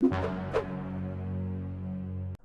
you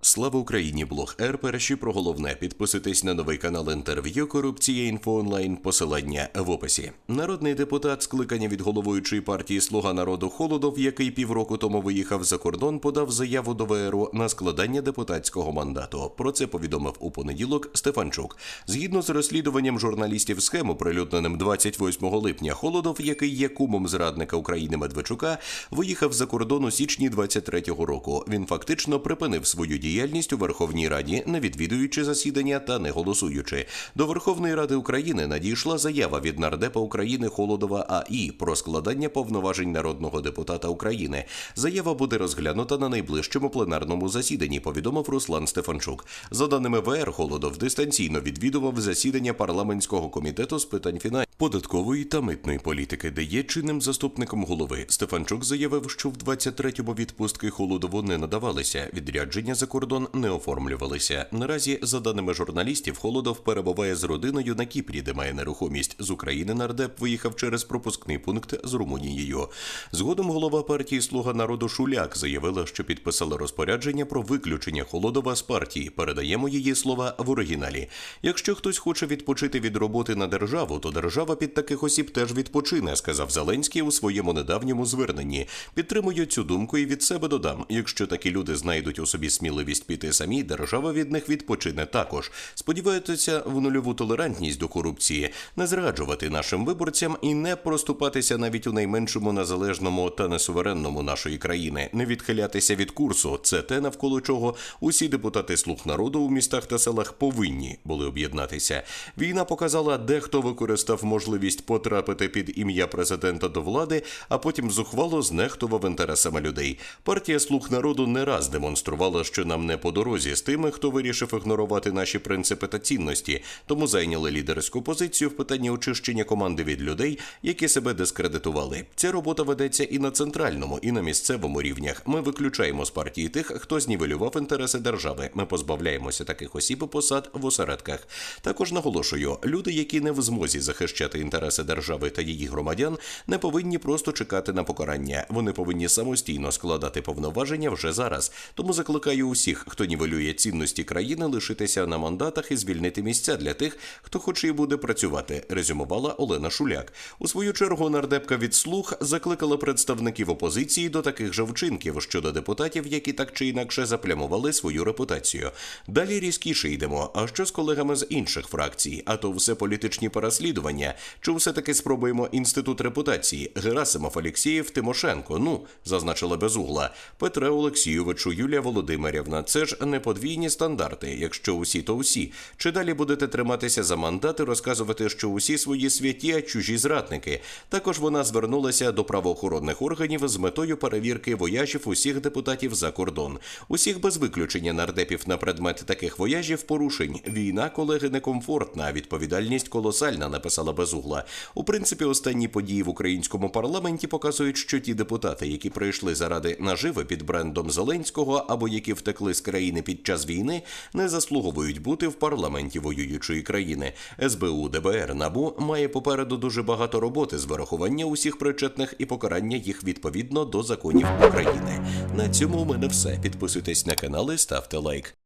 Слава Україні! Блог Р. Про головне. Підписуйтесь на новий канал інтерв'ю. Корупція інфо онлайн. Посилання в описі. Народний депутат, скликання від головуючої партії Слуга народу Холодов, який півроку тому виїхав за кордон, подав заяву до ВРУ на складання депутатського мандату. Про це повідомив у понеділок Стефанчук. Згідно з розслідуванням журналістів схему, прилюдненим 28 липня, Холодов, який є кумом зрадника України Медведчука, виїхав за кордон у січні 23-го року. Він фактично припинив свою діяльність у Верховній Раді, не відвідуючи засідання та не голосуючи. До Верховної Ради України надійшла заява від нардепа України Холодова АІ про складання повноважень народного депутата України. Заява буде розглянута на найближчому пленарному засіданні. Повідомив Руслан Стефанчук. За даними ВР, Холодов дистанційно відвідував засідання парламентського комітету з питань фінансів, податкової та митної політики, де є чинним заступником голови. Стефанчук заявив, що в 23-му відпустки Холодову не надавалися. Відрядження за кордон не оформлювалися. Наразі, за даними журналістів, Холодов перебуває з родиною на Кіпрі, де має нерухомість. З України нардеп виїхав через пропускний пункт з Румунією. Згодом голова партії Слуга народу Шуляк заявила, що підписала розпорядження про виключення Холодова з партії. Передаємо її слова в оригіналі. Якщо хтось хоче відпочити від роботи на державу, то держава під таких осіб теж відпочине, сказав Зеленський у своєму недавньому зверненні. Підтримую цю думку і від себе додам. Якщо такі люди знайдуть у собі сміливість піти самі, держава від них відпочине також. Сподіваються в нульову толерантність до корупції, не зраджувати нашим виборцям і не проступатися навіть у найменшому незалежному та несуверенному нашої країни, не відхилятися від курсу. Це те, навколо чого усі депутати слуг народу у містах та селах повинні були об'єднатися. Війна показала, де хто використав можливість потрапити під ім'я президента до влади, а потім зухвало знехтував інтересами людей. Партія слуг народу не раз демонструвала, що нам не по дорозі з тими, хто вирішив ігнорувати наші принципи та цінності, тому зайняли лідерську позицію в питанні очищення команди від людей, які себе дискредитували. Ця робота ведеться і на центральному, і на місцевому рівнях. Ми виключаємо з партії тих, хто знівелював інтереси держави. Ми позбавляємося таких осіб посад в осередках. Також наголошую, люди, які не в змозі захищати інтереси держави та її громадян, не повинні просто чекати на покарання. Вони повинні самостійно складати повноваження вже зараз. Тому закликаю усіх, хто нівелює цінності країни, лишитися на мандатах і звільнити місця для тих, хто хоче і буде працювати. Резюмувала Олена Шуляк. У свою чергу нардепка від слуг закликала представників опозиції до таких же вчинків щодо депутатів, які так чи інакше заплямували свою репутацію. Далі різкіше йдемо. А що з колегами з інших фракцій? А то все політичні переслідування. Чи все таки спробуємо інститут репутації? Герасимов Олексієв Тимошенко. Ну, зазначила безугла. Петре Олексійовичу, Юлія Володимирівна. Це ж не подвійні стандарти. Якщо усі, то усі. Чи далі будете триматися за мандат і розказувати, що усі свої святі, а чужі зрадники? Також вона звернулася до правоохоронних органів з метою перевірки вояжів усіх депутатів за кордон. Усіх без виключення нардепів на предмет таких вояжів порушень. Війна, колеги, некомфортна, відповідальність колосальна, написала безугла. У принципі, останні події в українському парламенті показують, що ті депутати, які прийшли заради наживи під брендом Зеленського або які втекли з країни під час війни, не заслуговують бути в парламенті воюючої країни. СБУ, ДБР, НАБУ має попереду дуже багато роботи з вирахування усіх причетних і покарання їх відповідно до законів України. На цьому у мене все. Підписуйтесь на канал і ставте лайк.